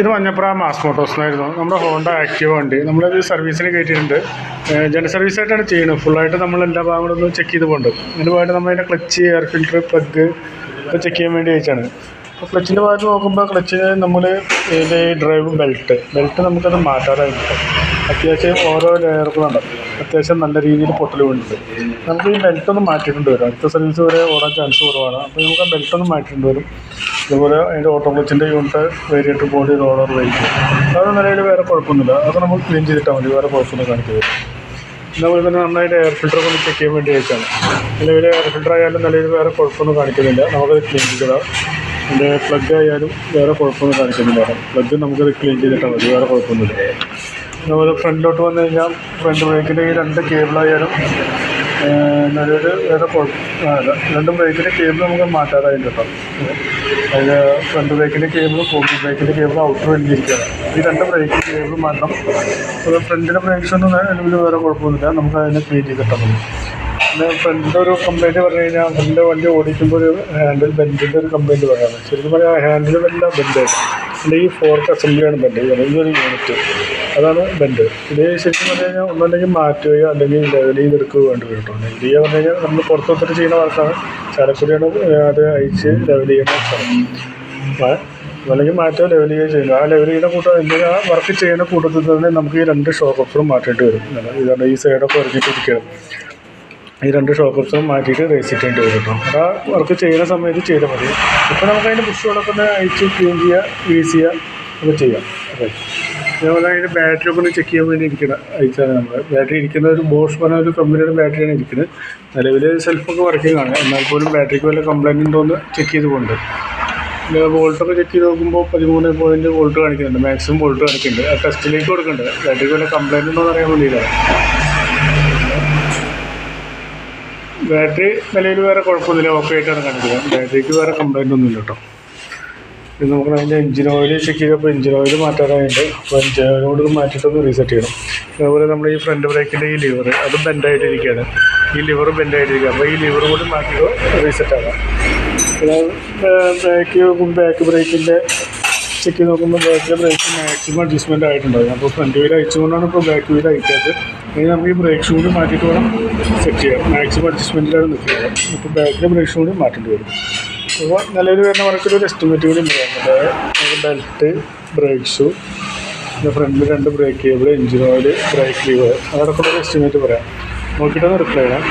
ഇത് മഞ്ഞപ്പുറ മാസ് മോട്ടോഴ്സിനായിരുന്നു നമ്മുടെ Honda active വണ്ടി. നമ്മളത് സർവീസിന് കയറ്റിയിട്ടുണ്ട് ജന സർവീസായിട്ടാണ് ചെയ്യുന്നത്. ഫുള്ളായിട്ട് നമ്മൾ എല്ലാ ഭാഗങ്ങളും ഒന്ന് ചെക്ക് ചെയ്ത് പോകുന്നുണ്ട് അതിന് പോയിട്ട് നമ്മളതിന്റെ ക്ലച്ച് എയർ ഫിൽറ്റർ പ്ലഗ് ഒക്കെ ചെക്ക് ചെയ്യാൻ വേണ്ടി അയച്ചാണ് അപ്പോൾ ക്ലച്ചിന്റെ ഭാഗത്ത് നോക്കുമ്പോൾ ക്ലച്ചിന് നമ്മൾ ഇതിന്റെ ഡ്രൈവ് ബെൽറ്റ് ബെൽറ്റ് നമുക്കത് മാറ്റാറായിട്ട് അത്യാവശ്യം ഓരോ ലെയർക്കും ലെയറുകളുണ്ട് അത്യാവശ്യം നല്ല രീതിയിൽ പൊട്ടൽ വീണിട്ടുണ്ട്. നമുക്ക് ഈ ബെൽറ്റ് ഒന്ന് മാറ്റിയിട്ടുണ്ട് വരും. അടുത്ത സർവീസ് വരെ ഓടാൻ ചാൻസ് കുറവാണ്. അപ്പോൾ നമുക്ക് ആ ബെൽറ്റ് ഒന്ന് മാറ്റിയിട്ടുണ്ട് വരും. അതുപോലെ അതിന്റെ auto ക്ലച്ചിന്റെ unit variator body roller weight അത് നിലയിൽ വേറെ കുഴപ്പമൊന്നുമില്ല. അതൊക്കെ നമുക്ക് ക്ലീൻ ചെയ്തിട്ടാൽ മതി. വേറെ കുഴപ്പമൊന്നും കാണിക്കുക അതുപോലെ തന്നെ നന്നായിട്ട് എയർ ഫിൽറ്റർ ഒന്ന് ചെക്ക് ചെയ്യാൻ വേണ്ടി അയച്ചാണ് നിലവിൽ എയർ ഫിൽറ്റർ ആയാലും നിലയിൽ വേറെ കുഴപ്പമൊന്നും കാണിക്കുന്നില്ല. നമുക്കത് ക്ലീൻ ചെയ്തിടാം. അതിന്റെ പ്ലഗ് ആയാലും വേറെ കുഴപ്പമൊന്നും കാണിക്കുന്നില്ല. പ്ലഗ് നമുക്കത് ക്ലീൻ ചെയ്തിട്ടാൽ മതി. വേറെ കുഴപ്പമൊന്നുമില്ല. അതുപോലെ ഫ്രണ്ടിലോട്ട് വന്നു കഴിഞ്ഞാൽ ഫ്രണ്ട് ബ്രേക്കിന്റെ ഈ രണ്ട് കേബിളായാലും നല്ലൊരു വേറെ കുഴപ്പം അല്ല രണ്ട് ബ്രേക്കിന്റെ കേബിൾ നമുക്ക് മാറ്റാറായിട്ട് കേട്ടോ. അതിൽ ഫ്രണ്ട് ബ്രേക്കിന്റെ കേബിളും ഫോർട്ടി ബ്രേക്കിന്റെ കേബിളും ഔട്ടർ വലിഞ്ഞിരിക്കുകയാണ്. ഈ രണ്ട് ബ്രേക്ക് കേബിൾ മാറ്റണം. ഫ്രണ്ടിന്റെ ബ്രേക്സ് ഒന്നും നിലവിൽ വേറെ കുഴപ്പമൊന്നുമില്ല. നമുക്ക് അതിനെ ക്ലീൻ ചെയ്തിട്ടാൽ മതി പിന്നെ ഫ്രണ്ടിന്റെ ഒരു കംപ്ലൈന്റ് പറഞ്ഞു കഴിഞ്ഞാൽ ഫ്രണ്ടിന്റെ വണ്ടി ഓടിക്കുമ്പോൾ ഒരു ഹാൻഡിൽ ബെൻഡിന്റെ ഒരു കംപ്ലൈന്റ് പറയാം. ശരിക്കും പറഞ്ഞാൽ ഹാൻഡിൽ ബെൻഡ് ബെൻഡായിട്ട് ഈ ഫോർക്ക് അസംബ്ലിയാണ് ബെൻഡ് ഈ ഒരു യൂണിറ്റ് അതാണ് ബെൻഡ് ഇത് ശരിക്കും പറഞ്ഞു കഴിഞ്ഞാൽ ഒന്നല്ലെങ്കിൽ മാറ്റുകയോ അല്ലെങ്കിൽ ലെവൽ ചെയ്തെടുക്കുകയോ വേണ്ടി വരും കേട്ടോ. ലെവൽ പറഞ്ഞു കഴിഞ്ഞാൽ നമ്മൾ പുറത്തൊത്തിട്ട് ചെയ്യുന്ന വർക്കാണ്. ചാലക്കുടിയാണ് അത് അയച്ച് ലെവൽ ചെയ്യുന്ന സ്ഥലം അല്ലെങ്കിൽ മാറ്റുക ലെവൽ ചെയ്യുക ചെയ്യുന്നു. ആ ലെവൽ ചെയ്യുന്ന കൂട്ടം എന്തെങ്കിലും ആ വർക്ക് ചെയ്യുന്ന കൂട്ടത്തിൽ തന്നെ നമുക്ക് ഈ രണ്ട് ഷോക്ക് ഓപ്ഷറും മാറ്റേണ്ടി വരും. ഇതാണ് ഈ സൈഡൊക്കെ ഉറങ്ങിയിട്ടിരിക്കുകയാണ് ഈ രണ്ട് ഷോക്ക് ഓപ്ഷറും മാറ്റിയിട്ട് റേസിറ്റ് ചെയ്യേണ്ടി വരും കേട്ടോ അത് ആ വർക്ക് ചെയ്യുന്ന സമയത്ത് ചെയ്താൽ മതി. ഇപ്പോൾ നമുക്ക് അതിന്റെ ബുഷുകളൊക്കെ ഒന്ന് അയച്ച് ക്ലീൻ ചെയ്യുക യൂസ് ചെയ്യുക ഒക്കെ ചെയ്യാം. ഓക്കെ അതേപോലെ അതിന്റെ ബാറ്ററി ഒക്കെ ഒന്ന് ചെക്ക് ചെയ്യാൻ വേണ്ടി ഇരിക്കണം അയച്ചാണ് നമ്മൾ ബാറ്ററി ഇരിക്കുന്ന ഒരു ബോഷ് പറഞ്ഞ ഒരു കമ്പനിയുടെ ബാറ്ററിയാണ് ഇരിക്കുന്നത് നിലവിൽ സെൽഫൊക്കെ വർക്കിംഗ് ആണ്. എന്നാൽ പോലും ബാറ്ററിക്ക് വല്ല കംപ്ലൈന്റ് ഉണ്ടോ എന്ന് ചെക്ക് ചെയ്ത് കൊണ്ട് പിന്നെ വോൾട്ടൊക്കെ ചെക്ക് ചെയ്ത് നോക്കുമ്പോൾ പതിമൂന്ന് പോയിന്റ് വോൾട്ട് കാണിക്കുന്നുണ്ട്. മാക്സിമം വോൾട്ട് കാണിക്കുന്നുണ്ട്. ആ ടെസ്റ്റിലേക്ക് കൊടുക്കുന്നുണ്ട് ബാറ്ററിക്ക് വല്ല കംപ്ലൈന്റ് ഉണ്ടോ എന്ന് അറിയാൻ വേണ്ടിയിട്ടാണ്. ബാറ്ററി നിലയിൽ വേറെ കുഴപ്പമൊന്നുമില്ല. ഓക്കെ ആയിട്ടാണ് കാണിക്കുന്നത് ബാറ്ററിക്ക് വേറെ കംപ്ലൈന്റ് ഒന്നുമില്ല കേട്ടോ. ഇത് നമുക്ക് അതിന്റെ എഞ്ചിൻ ഓയിൽ ചെക്ക് ചെയ്തപ്പോൾ എഞ്ചിൻ ഓയിൽ മാറ്റാനായിട്ട് അപ്പോൾ എഞ്ചിൻ ഓയിൽ കൊണ്ട് മാറ്റിയിട്ടൊന്ന് റീസെറ്റ് ചെയ്യണം. അതുപോലെ നമ്മൾ ഈ ഫ്രണ്ട് ബ്രേക്കിന്റെ ഈ ലിവർ അത് ബെൻഡായിട്ടിരിക്കുകയാണ് ഈ ലിവർ ബെൻഡായിട്ടിരിക്കുക അപ്പോൾ ഈ ലിവർ കൂടി മാറ്റിയിട്ട് റീസെറ്റ് ആകാം. ബ്രേക്ക് ബാക്ക് ബ്രേക്കിന്റെ ചെക്ക് ചെയ്ത് നോക്കുമ്പോൾ ബാക്കിലെ ബ്രേക്ക് മാക്സിമം അഡ്ജസ്റ്റ്മെന്റ് ആയിട്ടുണ്ടാവും. അപ്പോൾ ഫ്രണ്ട് വീൽ അയച്ചുകൊണ്ടാണ് ഇപ്പോൾ ബാക്ക് വീൽ അയക്കാത്തത് ഇനി നമുക്ക് ഈ ബ്രേക്ക് ഷൂ കൂടി മാറ്റിയിട്ട് വേണം സെറ്റ് ചെയ്യാം മാക്സിമം അഡ്ജസ്റ്റ്മെന്റിലാണ് നിൽക്കുന്നത് അപ്പോൾ ബാക്കിലെ ബ്രേക്ക് ഷൂ കൂടി മാറ്റേണ്ടി വരും. അപ്പോൾ നിലവിൽ വരുന്ന വർക്കൊരു എസ്റ്റിമേറ്റ് കൂടി അതായത് ബെൽറ്റ് ബ്രേക്ക് ഷൂ പിന്നെ ഫ്രണ്ടിൽ രണ്ട് brake cable engine oil brake lever അതോടൊപ്പം ഒരു എസ്റ്റിമേറ്റ് പറയാം. നോക്കിയിട്ടൊന്ന് റിപ്ലൈ ചെയ്യാം